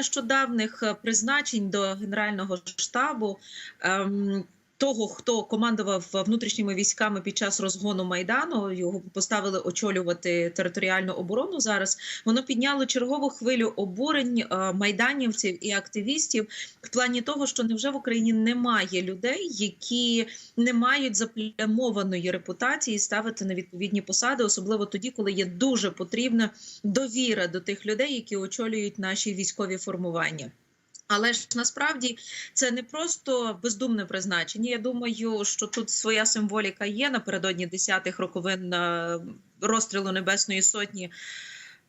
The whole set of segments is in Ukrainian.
нещодавних е, призначень до генерального штабу. Ем, того, хто командував внутрішніми військами під час розгону майдану, його поставили очолювати територіальну оборону. Зараз воно підняло чергову хвилю обурень е, майданівців і активістів в плані того, що невже в Україні немає людей, які не мають заплямованої репутації ставити на відповідні посади, особливо тоді, коли є дуже потрібна довіра до тих людей, які очолюють наші військові формування. Але ж насправді це не просто бездумне призначення. Я думаю, що тут своя символіка є напередодні 10-х роковин е, розстрілу Небесної Сотні.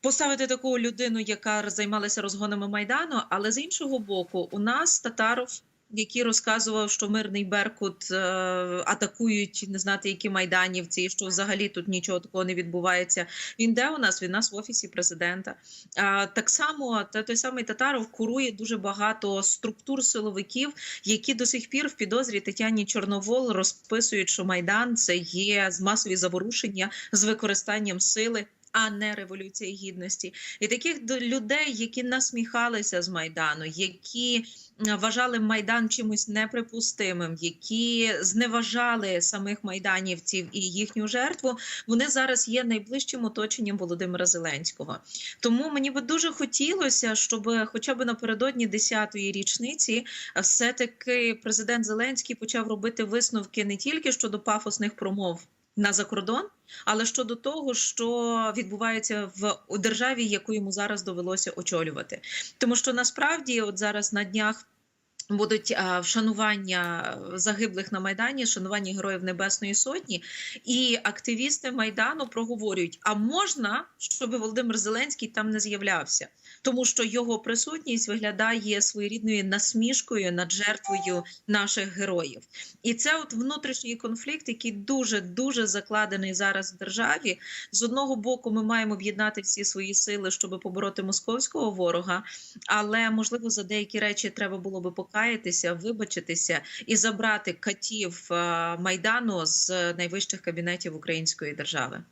Поставити таку людину, яка займалася розгонами майдану, але з іншого боку, у нас Татаров, який розказував, що мирний Беркут е, атакують не знати, які майданівці, і що взагалі тут нічого такого не відбувається. Він де у нас? Він у нас в офісі президента. Так само той самий Татаров курує дуже багато структур силовиків, які до сих пір в підозрі Тетяні Чорновол розписують, що майдан це є масові заворушення з використанням сили. А не революція гідності, і таких людей, які насміхалися з майдану, які е, вважали майдан чимось неприпустимим, які зневажали самих майданівців і їхню жертву. Вони зараз є найближчим оточенням Володимира Зеленського. Тому мені би дуже хотілося, щоб хоча б напередодні 10-ї річниці е, все-таки президент Зеленський почав робити висновки не тільки щодо пафосних промов на закордон, але щодо того, що відбувається в державі, яку йому зараз довелося очолювати, тому що насправді, от зараз на днях. Будуть вшанування загиблих на майдані, шанування героїв Небесної Сотні, і активісти майдану проговорюють: а можна, щоб Володимир Зеленський там не з'являвся, тому що його присутність виглядає своєрідною насмішкою над жертвою наших героїв. І це от внутрішній конфлікт, який дуже дуже закладений зараз в державі. З одного боку, ми маємо об'єднати всі свої сили, щоб побороти московського ворога. Але можливо за деякі речі треба було би покаятися, вибачитися і забрати катів е, майдану з найвищих кабінетів української держави.